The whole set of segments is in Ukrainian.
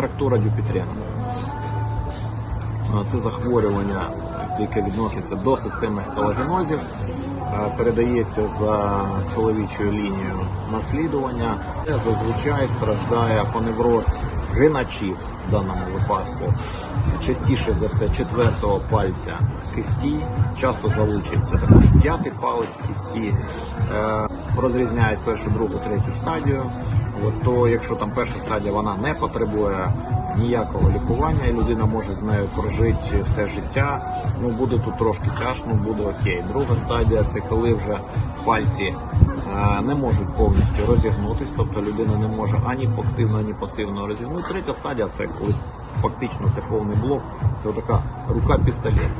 контрактура дюпітрена. Е, Це захворювання, яке відноситься до системних колагенозів, е, передається за чоловічою лінією наслідування. Зазвичай страждає поневроз згиначів в даному випадку. Частіше за все четвертого пальця кисті, часто залучується також п'ятий палець кисті. Е, Розрізняють першу, другу, третю стадію. От, то якщо там перша стадія вона не потребує ніякого лікування, і людина може з нею прожити все життя. Ну буде тут трошки тяжко, буде окей. Друга стадія це коли вже пальці е, не можуть повністю розігнутись, тобто людина не може ані активно, ані пасивно розігнути. Третя стадія це коли фактично це повний блок, це така рука пістолет.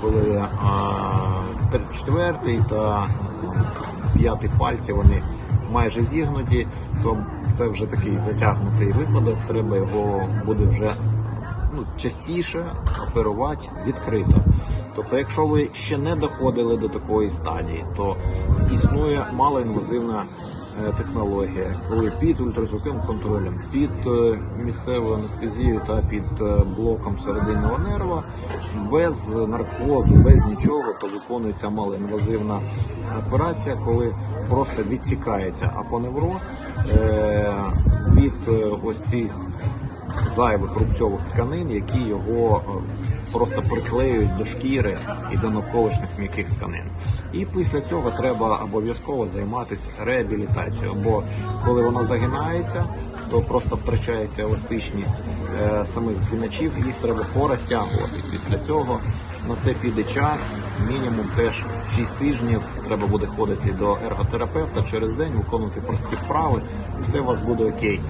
Коли тр- четвертий та п'ятий пальці вони майже зігнуті, то це вже такий затягнутий випадок. Треба його буде вже ну, частіше оперувати відкрито. Тобто, якщо ви ще не доходили до такої стадії, то існує малоінвазивна технологія, коли під ультразвуковим контролем, під е, місцевою анестезією та під е, блоком серединного нерва, без наркозу, без нічого, то виконується малоінвазивна операція, коли просто відсікається апоневроз е, від е, ось цих зайвих рубцьових тканин, які його е, просто приклеюють до шкіри і до навколишніх м'яких тканин. І після цього треба обов'язково займатися реабілітацією, бо коли воно загинається, то просто втрачається еластичність е, самих згиначів, їх треба порозтягувати. Після цього на це піде час, мінімум теж 6 тижнів. Треба буде ходити до ерготерапевта через день, виконувати прості вправи, і все у вас буде окей.